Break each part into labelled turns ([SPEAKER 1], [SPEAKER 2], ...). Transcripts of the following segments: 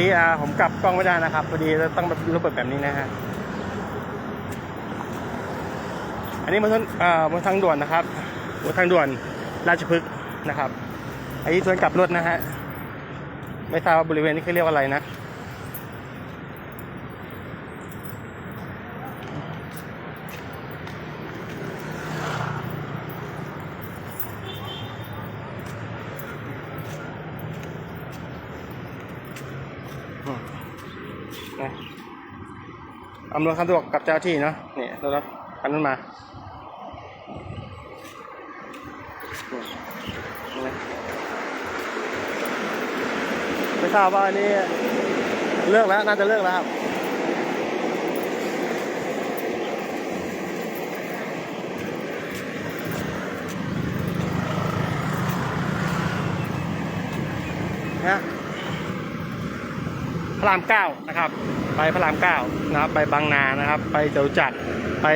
[SPEAKER 1] ดีอ่าผมกลับกล้องไม่ได้นะครับพอดีต้องรูปเปิดแบบนี้นะฮะอันนี้บนทางอ่าบนทางด่วนนะครับบนทางด่วนราชพฤกษ์นะครับอันนี้ส่วนกลับรถนะฮะไม่ทราบว่าบริเวณนี้เขาเรียกว่าอะไรนะ อำนวยความสะดวกกับเจ้าที่เนาะนี่รถคันนั้นมานี่นะไม่ทราบว่านนี่เลิกแล้วน่าจะเลิกแล้วครับนะพระรามเก้านะครับ ไปพระรามเก้านะครับ ไปบางนานะครับ ไปเจ้าจักรไป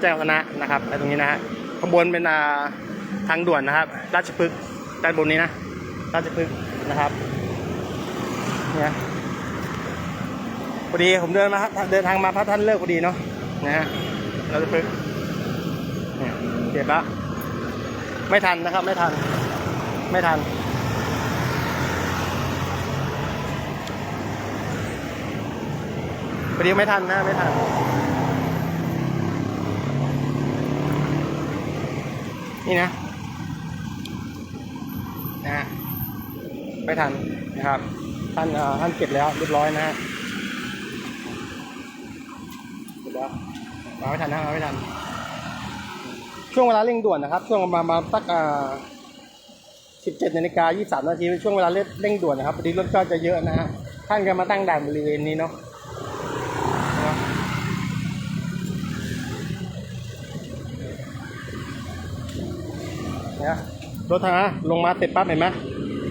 [SPEAKER 1] แจ้งวัฒนะนะครับไปตรงนี้นะฮะข้างบนเป็นาทางด่วนนะครับ ราชพฤกษ์ด้านบนนี้นะราชพฤกษ์นะครับเนี่ยพอดีผมเดินมาเดินทางมาพระท่านเลิกพอดีเนาะนะฮะราชพฤกษ์เนี่ยเก็บละไม่ทันนะครับ ไม่ทัน ไม่ทัน พอดีไม่ทันนะไม่ทัน นี่นะนะฮะไม่ทันนะครับ ท่านเอ่อท่านเก็บแล้วเรียบร้อยนะฮะเก็บแล้วมาไม่ทันนะมาไม่ทัน ช่วงเวลาเร่งด่วนนะครับ ช่วงประมาณมาสักอ่า17นาฬิกา23นาทีเป็นช่วงเวลาเร่งด่วนนะครับพอดีรถก็จะเยอะนะฮะท่านก็มาตั้งด่านบริเวณนี้เนาะ เนี่ย รถนะลงมาเสร็จปั๊บเห็นไหม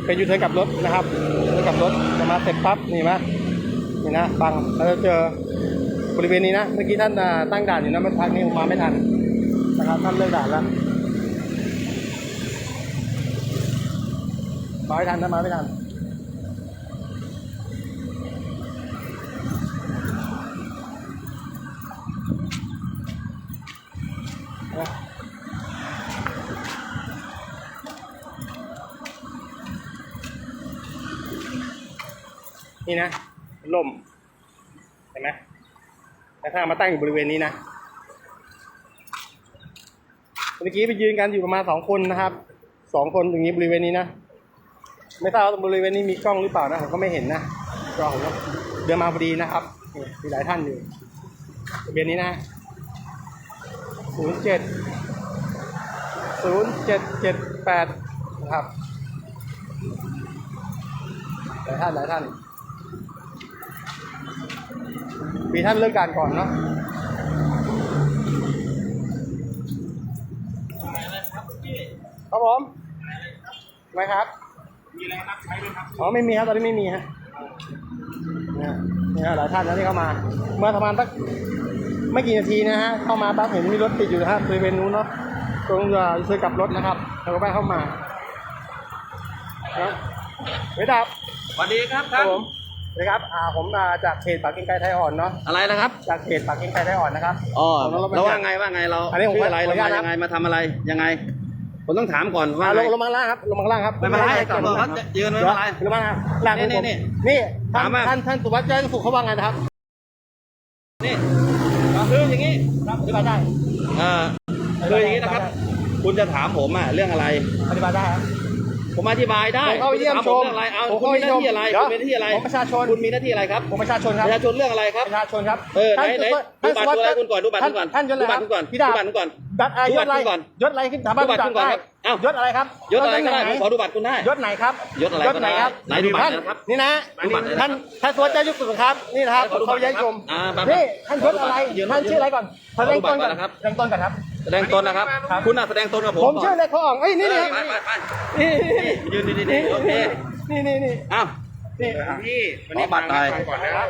[SPEAKER 1] เป็นยูเทิร์นกับรถนะครับยูเทิร์นกับรถลงมาเสร็จปั๊บนี่ไหมนี่นะบังเราจะเจอบริเวณนี้นะเมื่อกี้ท่านตั้งด่านอยู่นะมันทางนี้ผมมาไม่ทันนะครับท่านเลิกด่านแล้วมาไม่ทันนะมาไม่ทัน นี่นะล่มเห็นไหมแต่ถ้ามาตั้งอยู่บริเวณนี้นะเมื่อกี้ไปยืนกันอยู่ประมาณสองคนนะครับสองคนตรงนี้บริเวณนี้นะไม่ทราบว่าตรงบริเวณนี้มีกล้องหรือเปล่านะผมก็ไม่เห็นนะก็ผมก็เดินมาพอดีนะครับมีหลายท่านอยู่บริเวณนี้นะศูนย์เจ็ดศูนย์เจ็ดเจ็ดแปดนะครับหลายท่านหลายท่าน มีท่านเลิกการก่อนเนาะครับผมทำไมครับ
[SPEAKER 2] มีอะไรรับใช้ไหมครับ
[SPEAKER 1] อ๋อไม่มีครับตอนนี้ไม่มีฮะเนี่ยเนี่ยหลายท่านนะที่เข้ามา เมื่อประมาณสักไม่กี่นาทีนะฮะ เข้ามาปั๊บเห็นมีรถติดอยู่นะฮะบริเวณนู้นเนาะ ตรงจะซื้อกลับรถนะครับแล้วก็แวะเข้ามานะไม่ดับ
[SPEAKER 2] สวัสดีครับ
[SPEAKER 1] ครั
[SPEAKER 2] ท่า
[SPEAKER 1] บ
[SPEAKER 2] น
[SPEAKER 1] ผมสวัสดีครับอ่าผมมาจากเพจปากกินไก่ไทยอ่อนเนาะ
[SPEAKER 2] อะไรนะครับ
[SPEAKER 1] จากเพจปากกินไก่ไทยอ่อนนะครับ
[SPEAKER 2] อ๋อ
[SPEAKER 1] ผมต้องรบ
[SPEAKER 2] แล้วว่า
[SPEAKER 1] บรรยก
[SPEAKER 2] ไงว่าไงเรา
[SPEAKER 1] อันนี้ผม
[SPEAKER 2] ชื่ออะไร
[SPEAKER 1] ขอ
[SPEAKER 2] เรา
[SPEAKER 1] อนุญาต
[SPEAKER 2] มา
[SPEAKER 1] นะ
[SPEAKER 2] ยังไงมาทำอะไรยังไง ผมต้องถามก่อนว่า
[SPEAKER 1] อ่าลง
[SPEAKER 2] ไง
[SPEAKER 1] ลงมาข้างล่างครับลงมาข้างล่างครับ
[SPEAKER 2] ไม่เป็นไร
[SPEAKER 1] ด้
[SPEAKER 2] กลับ
[SPEAKER 1] เยว
[SPEAKER 2] เขาจะยืนไม่
[SPEAKER 1] เดี๋
[SPEAKER 2] เป็
[SPEAKER 1] ยวน
[SPEAKER 2] ไร
[SPEAKER 1] ลงมาข้างล่าง
[SPEAKER 2] นี่
[SPEAKER 1] ของผม
[SPEAKER 2] นี่
[SPEAKER 1] นี่ท่าน
[SPEAKER 2] ถามมา
[SPEAKER 1] ท่านท่านสุวัสดิ์แจ้งสุขเขาว่าไงนะครับ
[SPEAKER 2] นี่คืออย่างนี้
[SPEAKER 1] ครับอธิบายได้
[SPEAKER 2] เอ่อคืออย่างนี้นะครับ คุณจะถามผมอะเรื่องอะไร
[SPEAKER 1] อธิบายได้ครับ
[SPEAKER 2] ผมอธิบายได้
[SPEAKER 1] ผมเข้าไปเยี่ยม
[SPEAKER 2] คุณจะถาผ
[SPEAKER 1] ชม
[SPEAKER 2] เรื่องอะไรเอา
[SPEAKER 1] ผม
[SPEAKER 2] คุณ
[SPEAKER 1] เข้า
[SPEAKER 2] มี
[SPEAKER 1] ไป
[SPEAKER 2] หน้าที่อะไร
[SPEAKER 1] เดี๋ยว
[SPEAKER 2] คุณมีหน้าที่อะไร
[SPEAKER 1] ผมประชาชน
[SPEAKER 2] คุณมีหน้าที่อะไรครับ
[SPEAKER 1] ผมประชาชนค
[SPEAKER 2] ป
[SPEAKER 1] รับ
[SPEAKER 2] ระชาชนเรื่องอะไรครับ
[SPEAKER 1] ประชาชนครับ
[SPEAKER 2] เออไหนไหน
[SPEAKER 1] ท่าน
[SPEAKER 2] ดูบัตร
[SPEAKER 1] สุ
[SPEAKER 2] ดูอะไร
[SPEAKER 1] วัสดิ์
[SPEAKER 2] คุณก่อนดูบัตรคุณก่อน
[SPEAKER 1] ท่านยศอะไร
[SPEAKER 2] ดูบัตรคุณก่อน
[SPEAKER 1] พี่ดาบ
[SPEAKER 2] ดูบัตรคุณก่อน
[SPEAKER 1] บัตรอะ
[SPEAKER 2] ดู
[SPEAKER 1] ย
[SPEAKER 2] บั
[SPEAKER 1] ศ
[SPEAKER 2] ตร
[SPEAKER 1] อะไร
[SPEAKER 2] คุณก่อน
[SPEAKER 1] ยศอะไรขึ้นถามว่า
[SPEAKER 2] ดูบัตรคุณก่อนครับเอ้า ย
[SPEAKER 1] ศอะไรครับ
[SPEAKER 2] ยศอะไรก็ได้
[SPEAKER 1] หน
[SPEAKER 2] ผมขอดูบัตรคุณได้
[SPEAKER 1] ยศไหนครับ
[SPEAKER 2] ยศอะไร
[SPEAKER 1] ยศไหนครับ
[SPEAKER 2] ไหนดูบัตร
[SPEAKER 1] ท่าน
[SPEAKER 2] นะครับ
[SPEAKER 1] นี่นะ
[SPEAKER 2] ดูบัตรเลยนะครับ
[SPEAKER 1] ท่านท่านสุวัสดิ์แจ้งสุขครับนี่นะครับ
[SPEAKER 2] ขอดูบั
[SPEAKER 1] เขา
[SPEAKER 2] ตร
[SPEAKER 1] ย้ายชม
[SPEAKER 2] อ่าบัตร
[SPEAKER 1] นี่ท่านยศอะไร
[SPEAKER 2] ยืน
[SPEAKER 1] ท่านชื่ออะไรก่อน
[SPEAKER 2] ขอ
[SPEAKER 1] แสด
[SPEAKER 2] ดู
[SPEAKER 1] ง
[SPEAKER 2] บั
[SPEAKER 1] ต
[SPEAKER 2] ต
[SPEAKER 1] น
[SPEAKER 2] ร
[SPEAKER 1] ก่อน
[SPEAKER 2] นะครับ
[SPEAKER 1] แสดงตนก่อนครับ
[SPEAKER 2] แสดงตนนะครับ
[SPEAKER 1] ครับ
[SPEAKER 2] คุณน่ะแสดงตนกับผม
[SPEAKER 1] ผม
[SPEAKER 2] ก่อน
[SPEAKER 1] ชื่ออะไรเขาอ่องเอ้ยนี่นี่
[SPEAKER 2] ไปไปไป
[SPEAKER 1] นี่
[SPEAKER 2] ยืนดีๆๆโอเค
[SPEAKER 1] นี่นี่นี่
[SPEAKER 2] อ้าว
[SPEAKER 1] นี่
[SPEAKER 3] พี่วัน
[SPEAKER 2] ข
[SPEAKER 3] นี้
[SPEAKER 2] อบัตรหน่อย
[SPEAKER 3] ฟังก่อนนะครับ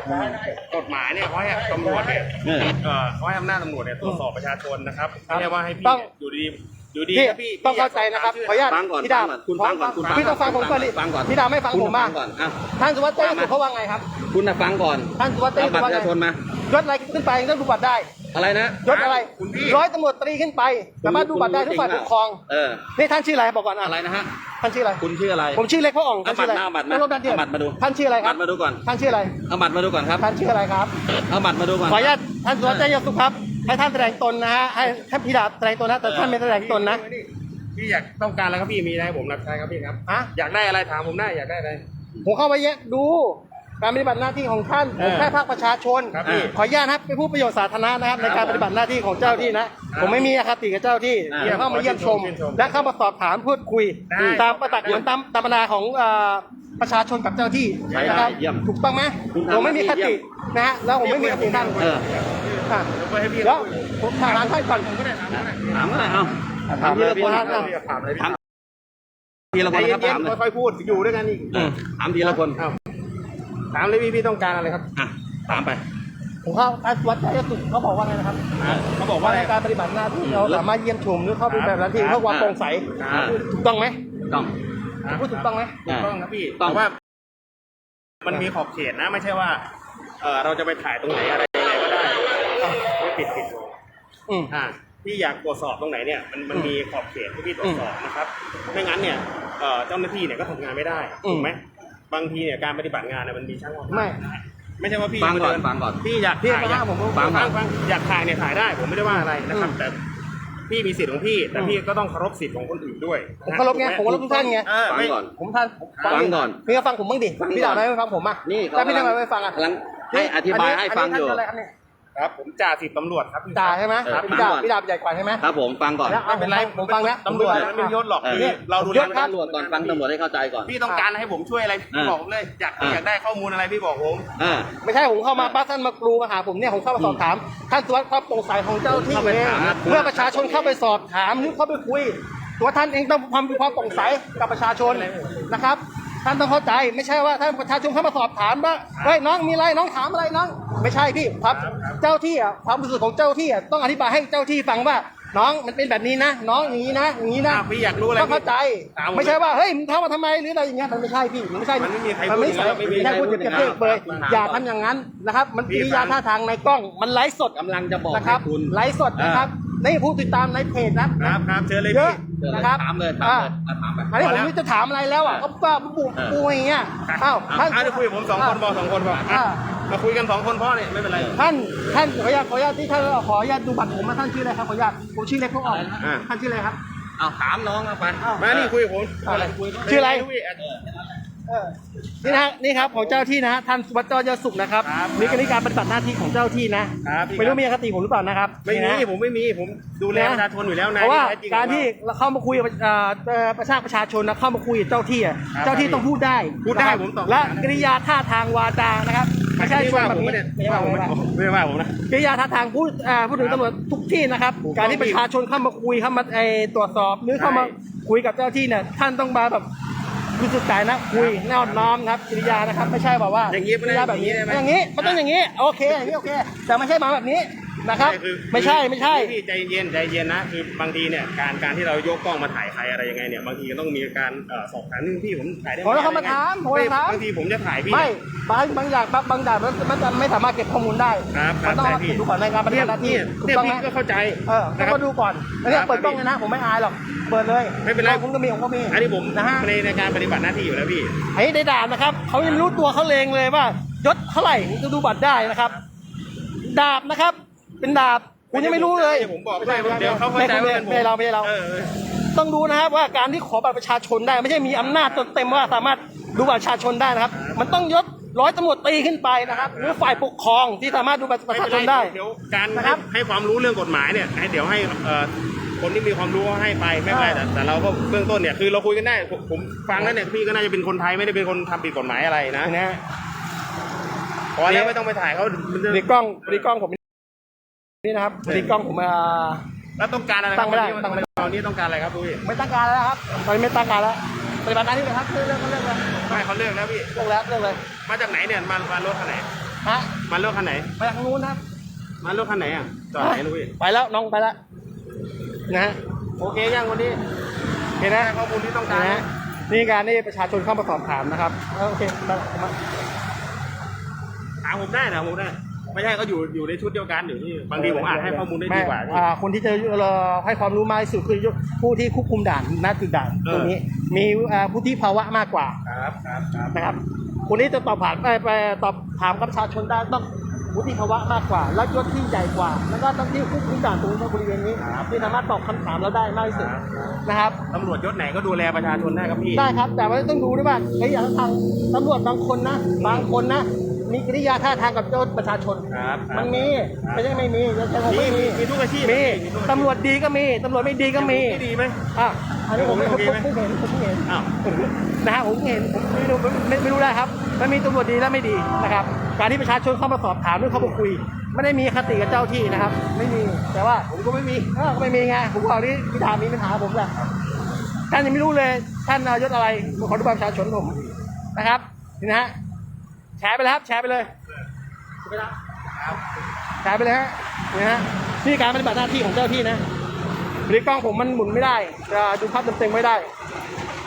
[SPEAKER 3] กฎหมายเนี่ยเขาให้ตำรวจเนี่ย
[SPEAKER 2] เนี่ย
[SPEAKER 3] เอ่อเขาให้อำนาจตำรวจเนี่ยตรวจสอบประชาชนนะครับไม่ใช่ว่าให้พี่
[SPEAKER 1] ต้อง
[SPEAKER 3] อยู่ดีอยู่ดี
[SPEAKER 1] พี่
[SPEAKER 3] ครับพี่
[SPEAKER 1] ต้องเข้าใจนะครับขออนุญาต
[SPEAKER 2] ฟังก่อน
[SPEAKER 1] พี่ดาบ
[SPEAKER 2] ฟังก่อนคุณฟังก่อนคุณฟัง
[SPEAKER 1] พี่ต้องฟังผมก่อนดิ
[SPEAKER 2] ฟังก่อน
[SPEAKER 1] พี่ดาบไม่ฟัง
[SPEAKER 2] คุณ
[SPEAKER 1] ผมมา
[SPEAKER 2] ฟังก่อนอะ
[SPEAKER 1] ท่านสุวัสดิ์เต้
[SPEAKER 2] ว่ามา
[SPEAKER 1] สุเขาว่าไงครับ
[SPEAKER 2] คุณน่ะฟังก่อน
[SPEAKER 1] ท่านสุวัสดิ์เต้
[SPEAKER 2] เอาบัตร
[SPEAKER 1] ว่า
[SPEAKER 2] ประ
[SPEAKER 1] ไง
[SPEAKER 2] ชาชนมา
[SPEAKER 1] ยศอะไรขึ้นไปต้องดูบัตรได้
[SPEAKER 2] อะไรนะ
[SPEAKER 1] ยศอะไร
[SPEAKER 3] คุณพี่
[SPEAKER 1] ร้อยตำรวจตรีขึ้นไปสามารถดูบัตรได้ทุกฝ่ายปกครอง
[SPEAKER 2] เออ
[SPEAKER 1] นี่ท่านชื่ออะไรบอกก่อนอะ
[SPEAKER 2] อะไรนะฮะ
[SPEAKER 1] ท่านชื่ออะไร
[SPEAKER 2] คุณชื่ออะไร
[SPEAKER 1] ผมชื่อเล็กพ่ออ่อง
[SPEAKER 2] เอา
[SPEAKER 1] ท่านชื่ออะไร
[SPEAKER 2] บัตรมาเอาบัตรมา
[SPEAKER 1] ไม่บด้านเดียว
[SPEAKER 2] เอาบัตรมาดู
[SPEAKER 1] ท่านชื่ออะไรครับ
[SPEAKER 2] บัตรมาดูก่อน
[SPEAKER 1] ท่านชื่ออะไร
[SPEAKER 2] เอาบัตรมาดูก่อนครับ
[SPEAKER 1] ท่านชื่ออะไรครับ
[SPEAKER 2] เอาบัตรมาดูก่อน
[SPEAKER 1] ขออนุญาตท่านสุวัสดิ์เต้ยศสุขครับให้ท่านแสดงตนนะฮะให้ท่านพิดาบแสดงตนนะแต่ท่านไม่แสดงตนนะ
[SPEAKER 3] พี่อยากต้องการอะไรครับพี่มีอะไรให้ผมรับใช้ครับพี่ครับ
[SPEAKER 1] ฮะ
[SPEAKER 3] อยากได้อะไรถามผมได้อยากได้อะไร
[SPEAKER 1] ผมเข้าไปแยะดู การปฏิบัติหน้าที่ของท่าน
[SPEAKER 3] เอ
[SPEAKER 1] ผม
[SPEAKER 3] อ
[SPEAKER 1] แค่ภาคประชาชน
[SPEAKER 3] ครับพี่
[SPEAKER 1] ขออนุญาตนะครับเป็นผู้ประโยชน์สาธารณะนะครับ ในการปฏิบัติหน้าที่ของเจ้าที่นะ ผมไม่มีอคติกับเจ้าที่
[SPEAKER 2] อ่า
[SPEAKER 1] เดี๋ยวเข้ามาเยี่ยมชม
[SPEAKER 3] ชื่นชม
[SPEAKER 1] และเข้ามาสอบถามพูดคุย
[SPEAKER 3] ได้
[SPEAKER 1] ตามประตักเหมือนตามตามปัญหาของเอ่อประชาชนกับเจ้าที่
[SPEAKER 2] ใช่
[SPEAKER 1] นะครับ
[SPEAKER 2] เยี่ยม
[SPEAKER 1] ถูกต้องไหม
[SPEAKER 2] คุณทำ
[SPEAKER 1] ผมไม่มีค
[SPEAKER 2] หน้าที่
[SPEAKER 1] ติ
[SPEAKER 2] เยี่ยม
[SPEAKER 1] นะฮะแล้วผมไม่มีคติท่าน
[SPEAKER 2] เออ
[SPEAKER 1] อะ
[SPEAKER 3] เดี๋ยวไปให้พี่
[SPEAKER 1] แล้วผมถามท่านก่อน
[SPEAKER 3] ผมก็ได้ถามก็ได้
[SPEAKER 2] ถามอะไรเอา
[SPEAKER 1] ถาม
[SPEAKER 2] ทีละคน
[SPEAKER 1] ถาม
[SPEAKER 2] เอา
[SPEAKER 3] ถามอะไรพี่
[SPEAKER 2] ถามทีละคนนะครับ
[SPEAKER 3] ใจเย็
[SPEAKER 2] ถานมเลย
[SPEAKER 3] ๆค่อยๆพูดอยู่ด้วยกันอีก
[SPEAKER 2] เออถามทีละคน
[SPEAKER 3] อ้าว ถามเลยพี่พี่ต้องการอะไรครับ
[SPEAKER 2] อะถามไป
[SPEAKER 1] ผมเข้าท่านวัดใจสุดเขาบอกว่าไงนะครับ
[SPEAKER 3] เขาบอกว่า
[SPEAKER 1] ว่า
[SPEAKER 3] อะไร
[SPEAKER 1] ในการปฏิบัติหน้าที่เราสามารถเยี่ยมชมหรือเข้าไปแบบนั้นที่
[SPEAKER 3] ครับ
[SPEAKER 1] เพื่อความโปร่งใส
[SPEAKER 2] ครับ
[SPEAKER 1] ถูกต้องไหม
[SPEAKER 2] ต้อง
[SPEAKER 1] ผมพูดถูกต้องไหม
[SPEAKER 3] ถูกต้องครับพี่
[SPEAKER 2] ต้อง
[SPEAKER 3] แต่ว่า มันมีขอบเขตนะ ไม่ใช่ว่าเออเราจะไปถ่ายตรงไหนอะไรยังไงก็ได้ไม่ผิดผิด
[SPEAKER 1] อืม
[SPEAKER 3] อ่าพี่อยากตรวจสอบตรงไหนเนี่ยมันมันมีขอบเขตที่พี่ตรวจสอบนะครับไม่งั้นเนี่ยเอ่อเจ้าหน้าที่เนี่ยก็ทำงานไม่ได้
[SPEAKER 1] อืม
[SPEAKER 3] ถูกไหม บางทีเนี่ยการปฏิบัติงานเนี่ยมันมีช่างความ
[SPEAKER 1] ไม่
[SPEAKER 3] ไม่ใช่ว่าพี่
[SPEAKER 2] ฟังก่อน
[SPEAKER 3] มาเดิ
[SPEAKER 2] ฟังก่อน
[SPEAKER 3] พี่อยาก
[SPEAKER 1] พี่
[SPEAKER 3] ถ่าย
[SPEAKER 1] มา
[SPEAKER 3] อยาก
[SPEAKER 1] ผม
[SPEAKER 3] ฟัง
[SPEAKER 2] ฟั
[SPEAKER 3] ฟั
[SPEAKER 2] ง
[SPEAKER 3] งฟังอยากถ่ายเนี่ยถ่ายได้ผมไม่ได้ว่าอะไรนะครับ
[SPEAKER 1] อืม
[SPEAKER 3] แต่พี่มีสิทธิ์ของพี่ แต่
[SPEAKER 1] อืม
[SPEAKER 3] พี่ก็ต้องเคารพสิทธิ์ของคนอื่นด้วย
[SPEAKER 1] ผมเคารพไง
[SPEAKER 3] ถูกห
[SPEAKER 1] ผมเคารพทุกท่านไง
[SPEAKER 3] เออ
[SPEAKER 2] ฟัง
[SPEAKER 3] ไม่
[SPEAKER 2] ก่อน
[SPEAKER 1] ผมท่านผม
[SPEAKER 2] ฟังก่อน
[SPEAKER 1] พี่ก็ฟังผมบ้างดิ
[SPEAKER 2] ฟังก่อน
[SPEAKER 1] พี่ด่าไม่ฟังผมอะ
[SPEAKER 2] นี่เขา
[SPEAKER 1] แล้วพี่ทำไมไม่ฟังอะ
[SPEAKER 2] กำลังให้อธิบายให้ฟังอยู่
[SPEAKER 1] นนี้นนี้ท่านชื่ออะไรครับเนี่ย
[SPEAKER 3] ครับผมจ่าสิบตำรวจครับ
[SPEAKER 1] ด่าใช่ไหม
[SPEAKER 2] เออ
[SPEAKER 1] พี่ด่า
[SPEAKER 2] ฟังก่อน
[SPEAKER 1] พี่ด่าใหญ่กว่าใช่ไหม
[SPEAKER 2] ครับผมฟังก่อน
[SPEAKER 1] แล้ว
[SPEAKER 3] ไม่เป็นไร
[SPEAKER 1] ผมฟังนะ
[SPEAKER 3] ตำรวจ
[SPEAKER 1] ผมฟัง
[SPEAKER 3] ไม่มียศหรอก
[SPEAKER 2] เออ
[SPEAKER 3] พี่เราดู
[SPEAKER 1] ย
[SPEAKER 3] แล
[SPEAKER 1] ศครับ
[SPEAKER 2] ตำรวจก่อนฟังตำรวจให้เข้าใจก่อน
[SPEAKER 3] พี่ต้องการให้ผมช่วยอะไรพี่
[SPEAKER 2] อ่า
[SPEAKER 3] บอกผมเลยอยาก
[SPEAKER 2] อ่า
[SPEAKER 3] อยากได้ข้อมูลอะไรพี่บอกผม
[SPEAKER 2] อ่า
[SPEAKER 1] ไม่ใช่ผมเข้ามาปั๊บท่านมากรูมาหาผมเนี่ยผมเข้ามาสอบถาม ท่านตรวจความโปร่งใสของเจ้าที่
[SPEAKER 3] เข้าไป
[SPEAKER 1] เอง
[SPEAKER 3] ถามนะ
[SPEAKER 1] เพื่อประชาชนเข้าไปสอบถามหรือเข้าไปคุย ตัวท่านเองต้องความมีความโปร่งใสกับประชาชนนะครับ ท่านต้องเข้าใจไม่ใช่ว่าท่านประชาชนเข้ามาสอบถามว่าเฮ้ยน้องมีอะไรน้องถามอะไรน้อง ไม่ใช่พี่ครับเจ้าที่อะความรู้สึกของเจ้าที่อะต้องอธิบายให้เจ้าที่ฟังว่า น้องมันเป็นแบบนี้นะ น้องอย่างนี้นะอย่างนี้นะ
[SPEAKER 3] อะพี่อยากรู้อะไร
[SPEAKER 1] ต้องเข้าใจ
[SPEAKER 3] ถามผ
[SPEAKER 1] ไม่ใช่ว่าเฮ้ยมึงเข้ามาทำไมหรืออะไรอย่างเงี้ยมันไม่ใช่พี่มันไม่ใช่
[SPEAKER 3] มันไม่มีใคร
[SPEAKER 1] มันไม่
[SPEAKER 3] พูดอย่างนั้น
[SPEAKER 1] ใช่
[SPEAKER 3] ไม่มี
[SPEAKER 1] แค่พูด
[SPEAKER 3] ใครพู
[SPEAKER 1] เป
[SPEAKER 3] ด
[SPEAKER 1] รียบ
[SPEAKER 3] อย่างนั้น
[SPEAKER 1] เทียบเลย
[SPEAKER 3] มันถาม
[SPEAKER 1] อย่าทำอย่างนั้นนะครับ มัน
[SPEAKER 3] พี่
[SPEAKER 1] กิริยา
[SPEAKER 3] ฟัง
[SPEAKER 1] ท่าทางในกล้องมันไลฟ์สด
[SPEAKER 2] กำลังจะบอก
[SPEAKER 1] นะครับ
[SPEAKER 2] ให้คุณ
[SPEAKER 1] ไลฟ์สดนะครับนี่ผู้ติดตามในเพจนะครับ
[SPEAKER 3] ครับเชิญเลย
[SPEAKER 1] เย
[SPEAKER 3] พี่
[SPEAKER 1] อะ
[SPEAKER 2] เดี๋ยวเลย
[SPEAKER 1] นะครับ
[SPEAKER 2] ถามเลยถาม
[SPEAKER 1] อ่า
[SPEAKER 2] เลยอะถามไป
[SPEAKER 1] อันนี้
[SPEAKER 3] พ
[SPEAKER 1] ผ
[SPEAKER 3] อ
[SPEAKER 1] ม
[SPEAKER 3] แล้ว
[SPEAKER 1] ไม่รู้จะถามอะไรแล้วอะ
[SPEAKER 2] เออ
[SPEAKER 1] ก็ป้าปู
[SPEAKER 2] เออ
[SPEAKER 1] ปูอย่างเงี้ยอ้าวท่าน
[SPEAKER 3] อะเดี๋ยวคุยกับผมสองคนบอกสองคนบอกอะ
[SPEAKER 1] อ่า
[SPEAKER 3] มาคุยกันสองคนพ่อเนี่ยไม่เป็นไร
[SPEAKER 1] ท่านท่านขออนุญาตขออนุญาตที่ท่านขออนุญาตดูบัตรผมนะท่านชื่ออะไรครับขออนุญาตผมชื่อเล็กเขาออก
[SPEAKER 3] อ่า
[SPEAKER 1] ท่านชื่ออะไรครับ
[SPEAKER 2] เอาถามน้องเอาไป
[SPEAKER 1] อ้าว
[SPEAKER 3] มานี่คุยกับผม
[SPEAKER 1] อะไรชื่ออะไร
[SPEAKER 3] คุยอะ
[SPEAKER 1] เออ นี่นะนี่ครับของเจ้าที่นะท่านวัดจอยสุขนะครับ
[SPEAKER 3] ครับ
[SPEAKER 1] นี่คือการปฏิบัติหน้าที่ของเจ้าที่นะครับ
[SPEAKER 3] พี่
[SPEAKER 1] ไม่รู้
[SPEAKER 3] ครับ
[SPEAKER 1] มีอคติผมหรือเปล่านะครับ
[SPEAKER 3] ไม่มี
[SPEAKER 1] นี่นะ
[SPEAKER 3] ผมไม่มีผมดูแลประชาชนอยู่แล้วนะ
[SPEAKER 1] เพราะว่า
[SPEAKER 3] แท้จง
[SPEAKER 1] การที่
[SPEAKER 3] ของ
[SPEAKER 1] เราเข้ามาคุยกับเอ่อเอ่อประชาประชาชนนะเข้ามาคุยกับเจ้าที่อะ
[SPEAKER 3] ครับ
[SPEAKER 1] เจ้าที่ต้องพูดได้
[SPEAKER 3] พูดได้
[SPEAKER 1] นะครับ
[SPEAKER 3] ผมตอบ
[SPEAKER 1] และ
[SPEAKER 3] ได้
[SPEAKER 1] กิริยาท่าทางวาจานะครับ
[SPEAKER 3] เรา
[SPEAKER 1] ไม่ใช่ชวน
[SPEAKER 3] ว่า
[SPEAKER 1] แบบ
[SPEAKER 3] ผม
[SPEAKER 1] นี้
[SPEAKER 3] ไม่ได้
[SPEAKER 1] ไม่
[SPEAKER 3] ไม่
[SPEAKER 1] ใช่
[SPEAKER 3] ว่าผม
[SPEAKER 1] ไม่
[SPEAKER 3] นะ
[SPEAKER 1] ใช่
[SPEAKER 3] ไม่ว่าผมนะ
[SPEAKER 1] กิริยาท่าทางพูดอ่าพูดถึงตำรวจทุกที่นะครับ
[SPEAKER 3] ถูกต้อง
[SPEAKER 1] การที่
[SPEAKER 3] พี่
[SPEAKER 1] ประชาชนเข้ามาคุยเข้ามาไอตรวจสอบหรือเข้ามา
[SPEAKER 3] ใช่
[SPEAKER 1] คุยกับเจ้าที่เนี่ยท่านต้องมาแบบ รู้สึกใจนะคุยแนอบน้อมนะครับกิริยานะครับ ไม่ใช่แบบว่า
[SPEAKER 3] อย่างนี้ไม่
[SPEAKER 1] กิ
[SPEAKER 3] ได้
[SPEAKER 1] ริยาแบบนี้
[SPEAKER 3] อย่างนี้ได้ไหม
[SPEAKER 1] อย่างนี้มันต้องอย่างนี้ โอเคอย่างนี้โอเค แต่ไม่ใช่มาแบบนี้ นะครับ
[SPEAKER 3] คือ
[SPEAKER 1] ไม่ใช่ไม่ใช่
[SPEAKER 3] พี่ใจเย็นใจเย็นนะคือบางทีเนี่ยการการที่เรายกกล้องมาถ่ายใครอะไรยังไงเนี่ยบางทีก็ต้องมีการเอ่อสอบถามนึงพี่ผมถ่ายได้ไห
[SPEAKER 1] ผมต้องเข้ามาถามผม
[SPEAKER 3] ไม่
[SPEAKER 1] จะถาม
[SPEAKER 3] บางทีผมจะถ่ายพี่
[SPEAKER 1] ไม่บางบางอย่างบางบางอย่างมันมันจะไม่สามารถเก็บข้อมูลได้
[SPEAKER 3] ครับค
[SPEAKER 1] มั
[SPEAKER 3] รับ
[SPEAKER 1] นต้อง
[SPEAKER 3] ใช่
[SPEAKER 1] มา
[SPEAKER 3] พี่
[SPEAKER 1] ดูก่อนในการปฏิบัติหน้าที่
[SPEAKER 3] เนี่ย
[SPEAKER 1] ถูก
[SPEAKER 3] เนี่ย
[SPEAKER 1] ต้องไหม
[SPEAKER 3] พี่ก็เข้าใจ
[SPEAKER 1] เออต้อง
[SPEAKER 3] นะครับ
[SPEAKER 1] มาดูก่อนอันนี้
[SPEAKER 3] ครับ
[SPEAKER 1] เปิดกล้องเลยนะผมไม่อายหรอกเปิดเลย
[SPEAKER 3] ไม่เป็นไร
[SPEAKER 1] ผมก็มีผมก็มี
[SPEAKER 3] อันนี้ผม
[SPEAKER 1] นะฮะ
[SPEAKER 3] ในในการปฏิบัติหน้าที่อยู่แล้วพี่
[SPEAKER 1] ไอ้ได้ด่านนะครับเขายังไม่รู้ตัวเขาเลงเลยว่ายศเท่าไหร่จะดูบัตรได้นะครับ ดาบนะครับ เป็นดาบ คุณยังไม่รู้เลย
[SPEAKER 3] ผมบอกด้วยเดี๋ยวเขาเข้าใจว่าเป็นผม
[SPEAKER 1] ไม่ใช่เราไม่ใช่เรา
[SPEAKER 3] ออออ
[SPEAKER 1] ต้องดูนะครับว่าการที่ขอบัตรประชาชนได้ไม่ใช่มีอำนาจจนเต็มว่าสามารถดูบัตรประชาชนได้นะครับ มันต้องยศร้อยตำรวจตีขึ้นไปนะครับ หรือฝ่ายปกครองที่สามารถดูบัตรประชาชนได้
[SPEAKER 3] เดี๋ยวการ
[SPEAKER 1] นะครับ
[SPEAKER 3] ให้ให้ความรู้เรื่องกฎหมายเนี่ยให้เดี๋ยวให้เอ่อคนที่มีความรู้ให้ไปไม่เป็นไรแต่แต่เราก็เบื้องต้นเนี่ยคือเราคุยกันได้ผมผมฟังแล้วเนี่ยพี่ก็น่าจะเป็นคนไทยไม่ได้เป็นคนทำผิดกฎหมายอะไรนะ
[SPEAKER 1] นะฮะ
[SPEAKER 3] พอแล้วไม่ต้องไปถ่ายเขามันจะ
[SPEAKER 1] ดีกล้องดีกล้องผม นี่นะครับดีกล้องผมมา
[SPEAKER 3] แล้วต้องการอะไร
[SPEAKER 1] ตั้งไม่ได้
[SPEAKER 3] ครับ
[SPEAKER 1] ตั้งไม่ได้
[SPEAKER 3] ตอนนี้ต้องการอะไรครับพี่
[SPEAKER 1] ไม่ตั้งการแล้วครับตอนนี้ไม่ตั้งการแล้วปฏิบัติหน้าที่เลยครับเรื่องก็เรื่องเลย
[SPEAKER 3] ไม่เขาเลิกแล้วพี่
[SPEAKER 1] เรื่องแล้วเรื่องเลย
[SPEAKER 3] มาจากไหนเนี่ยมามารถคันไหน
[SPEAKER 1] ฮะ
[SPEAKER 3] มารถคันไหน
[SPEAKER 1] มาจากทางนู้นนะครับ
[SPEAKER 3] มารถคันไหนอะจอดไหนลูกพี่
[SPEAKER 1] ไปแล้วน้องไปแล้วนะฮะ
[SPEAKER 3] โอเคยังวันนี้
[SPEAKER 1] เห็นนะ
[SPEAKER 3] ข้อมูลที่ต้องการ
[SPEAKER 1] นะฮะนี่การที่ประชาชนเข้ามาสอบถามนะครับเออโอเคมามา
[SPEAKER 3] ถามผมได้นะผมได้ ไม่ใช่ก็อยู่อยู่ในชุดเดียวกันอยู่ที่บางทีผมอาจให้ข้อมูลได้ดีกว่า
[SPEAKER 1] ไม่อ่าคนที่จะเอ่อให้ความรู้มากที่สุดคือผู้ที่ควบคุมด่านณจุดด่าน
[SPEAKER 3] เออ
[SPEAKER 1] ตรงนี้ มีอ่าผู้ที่ภาวะมากกว่า
[SPEAKER 3] ครับครับครับ
[SPEAKER 1] นะครับ คนที่จะตอบผ่านไปไปตอบถามกับประชาชนได้ต้องวุฒิภาวะมากกว่า และยศที่ใหญ่กว่า แล้วก็ต้องที่ควบคุมด่านตรงนี้บริเวณนี้ที่สามารถตอบคำถามเราได้มากที่สุดนะครับ
[SPEAKER 3] ตำรวจยศไหนก็ดูแลประชาชนได้ครับพี่
[SPEAKER 1] ได้ครับ แต่ว่าต้องดูด้วยว่าเฮ้ยอย่างทางตำรวจบางคนนะ บางคนนะ มีกิริยาท่าทางกับเจ้าประชาชน
[SPEAKER 3] ครับครับ
[SPEAKER 1] มันมีไม่ใช่ไม่มีแต่ผม
[SPEAKER 3] มี
[SPEAKER 1] ไม่
[SPEAKER 3] มี
[SPEAKER 1] มี
[SPEAKER 3] มีทุกอาชีพ
[SPEAKER 1] มี
[SPEAKER 3] มีทุกอาชีพ
[SPEAKER 1] ตำรวจดีก็มีตำรวจไม่ดีก็มี
[SPEAKER 3] ที่ดีไหม
[SPEAKER 1] อะอันนี้ผมไม่
[SPEAKER 3] โอ
[SPEAKER 1] ผม
[SPEAKER 3] เคไหม
[SPEAKER 1] เพิ่งเห็นผมเพิ่งเห็น
[SPEAKER 3] อ้าว
[SPEAKER 1] นะฮะผมเห็นผมไม่รู้ไม่ไม่รู้ได้ครับมันมีตำรวจดีและไม่ดีนะครับ การที่ประชาชนเข้ามาสอบถามหรือเข้ามาคุย ไม่ได้มีคติกับเจ้าที่นะครับ ไม่มีแต่ว่าผมก็ไม่มีเออก็ไม่มีไงผมบอกนี่พิธามีปัญหาผมแหละท่านยังไม่รู้เลยท่านนายศอะไรมาขอดูบัตรประชาชนผมนะครับนี่นะฮะ แชร์ไปเลยครับแชร์ไปเลยแชร์ไปแล้วแชร์ไปเลยฮะนี่ฮะนี่การปฏิบัติหน้าที่ของเจ้าที่นะหรือกล้องผมมันหมุนไม่ได้จะดูภาพเต็มๆไม่ได้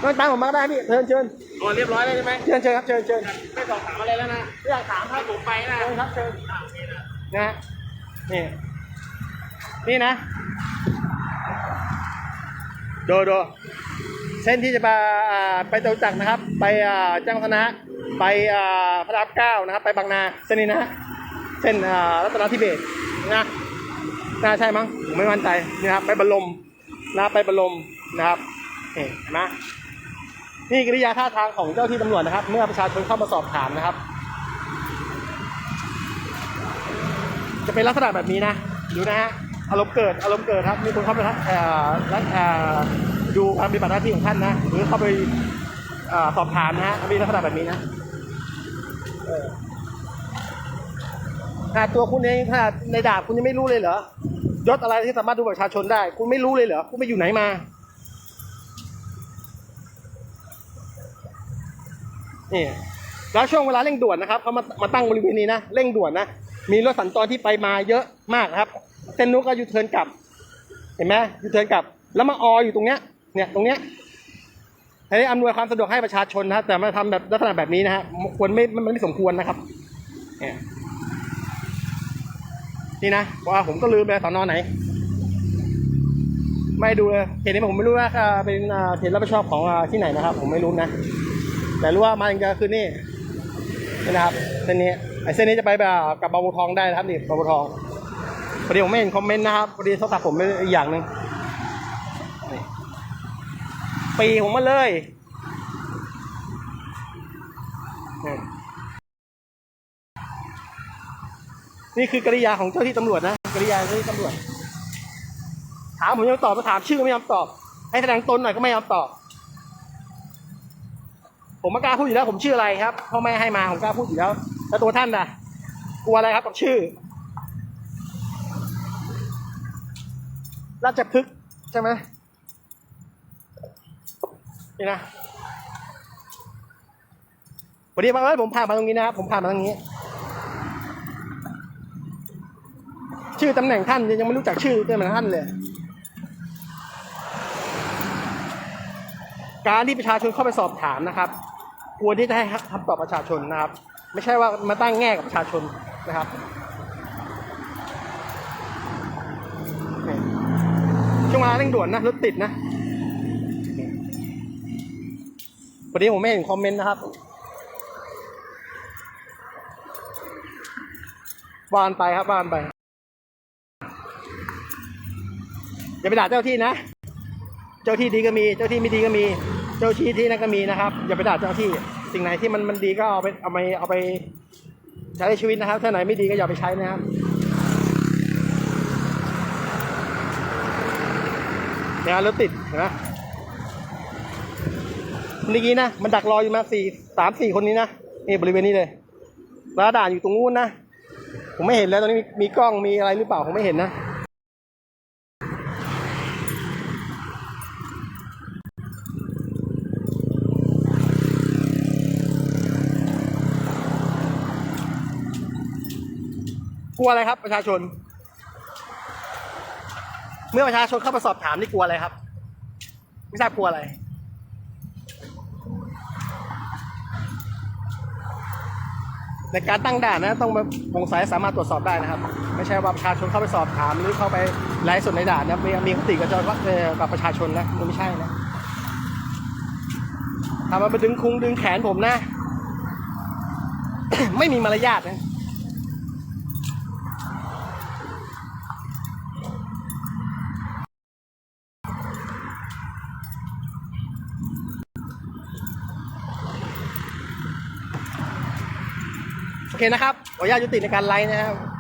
[SPEAKER 1] ต้องตามผมมาก็ได้พี่เชิญเชิญ
[SPEAKER 3] ตัวเรียบร้อยแล้วใช่ไหม
[SPEAKER 1] เชิญเชิญครับเชิญเชิญ
[SPEAKER 3] ไม่สอบถามอะไรแล้วนะ
[SPEAKER 1] ไม่อยากถามครับ
[SPEAKER 3] ผมไปนะ
[SPEAKER 1] เชิญครับเชิญนะฮะนี่นี่นะดูดูเส้นที่จะไปอ่าไปเตาจักรนะครับ ไปอ่าจ้างวัฒนะ ไปพระรามเก้านะครับ ไปบางนาเส้นนี้นะเส้นรัตนทิเบศนะน่าใช่มั้งผมไม่มั่นใจนี่ครับไปบรมนะไปบรมนะครับเห็นไหมนี่กิริยาท่าทางของเจ้าที่ตำรวจนะครับ เมื่อประชาชนเข้ามาสอบถามนะครับ จะเป็นลักษณะแบบนี้นะดูนะฮะอารมณ์เกิดอารมณ์เกิดครับ มีคนเข้าไปทักดูการปฏิบัติหน้าที่ของท่านนะ หรือเข้าไปอสอบถามนะฮะมีลักษณะแบบนี้นะ ขาดตัวคุณเองขาดในดาบคุณยังไม่รู้เลยเหรอยศอะไรที่สามารถดูประชาชนได้ คุณไม่รู้เลยเหรอคุณไปอยู่ไหนมา นี่แล้วช่วงเวลาเร่งด่วนนะครับเขามามาตั้งบริเวณนี้นะเร่งด่วนนะมีรถสัญจรที่ไปมาเยอะมากนะครับ เส้นนู้นก็ยูเทิร์นกลับ เห็นไหมยูเทิร์นกลับ แล้วมาอออยู่ตรงเนี้ยเนี่ยตรงเนี้ย ให้อำนวยความสะดวกให้ประชาชนนะแต่มาทำแบบลักษณะแบบนี้นะฮะควรไม่มันไม่สมควรนะครับเนี่ยนี่นะว่าผมก็ลืมไปสอนอไหน ไม่ดูเลยเขตนี้ผมไม่รู้ว่าเป็นเขตรับผิดชอบของที่ไหนนะครับ ผมไม่รู้นะ แต่รู้ว่ามาจริงๆคือนี่นี่นะครับเส้นนี้ไอ้เส้นนี้จะไปแบบกับบางบัวทองได้นะครับนี่บางบัวทองพอดีผมไม่เห็นคอมเมนต์นะครับพอดีโทรศัพท์ผมเป็นอีกอย่างหนึ่ง ปีผมมาเลยนี่คือกริยาของเจ้าที่ตำรวจนะกริยาเจ้าที่ตำรวจ ถามผมยังตอบมาถามชื่อก็ไม่ยอมตอบ ให้แสดงตนหน่อยก็ไม่ยอมตอบ ผมไม่กล้าพูดอยู่แล้ว ผมชื่ออะไรครับพ่อแม่ให้มาผมกล้าพูดอยู่แล้วแล้วตัวท่านนะกลัวอะไรครับกับชื่อ ราชพฤกษ์ใช่ไหม นี่นะวันนี้บังเอิญผมผ่านมาตรงนี้นะครับผมผ่านมาตรงนี้ ชื่อตำแหน่งท่านยังไม่รู้จักชื่อตำแหน่งท่านเลย การที่ประชาชนเข้าไปสอบถามนะครับควรที่จะให้คำตอบประชาชนนะครับ ไม่ใช่ว่ามาตั้งแง่กับประชาชนนะครับช่วงเวลาเร่งด่วนนะรถติดนะ วันนี้ผมไม่เห็นคอมเมนต์นะครับวานไปครับวานไป อย่าไปด่าเจ้าที่นะ เจ้าที่ดีก็มี เจ้าที่ไม่ดีก็มี เจ้าที่ที่นั่นก็มีนะครับ อย่าไปด่าเจ้าที่ สิ่งไหนที่มันมันดีก็เอาไปเอาไปเอาไปใช้ในชีวิตนะครับ ถ้าไหนไม่ดีก็อย่าไปใช้นะครับเนี่ยรถติดนไหม เมื่อกี้นะ มันดักรออยู่มาสี่สามสี่คนนี้นะ นี่บริเวณนี้เลยแล้วด่านอยู่ตรงนู้นนะ ผมไม่เห็นแล้วตอนนี้มีมีกล้องมีอะไรหรือเปล่าผมไม่เห็นนะ กลัวอะไรครับประชาชน เมื่อประชาชนเข้ามาสอบถามนี่กลัวอะไรครับ ไม่ทราบกลัวอะไร ในการตั้งด่านนะต้องวงสายสามารถตรวจสอบได้นะครับ ไม่ใช่ว่าประชาชนเข้าไปสอบถามหรือเข้าไปไลฟ์สดในด่านนะมีมีคติกับเจ้าเอ่อกับประชาชนนะมันไม่ใช่นะทำมาไปดึงคุงดึงแขนผมนะ ไม่มีมารยาทนะ เคนะครับขออนุญาตยุติในการไลฟ์นะครับ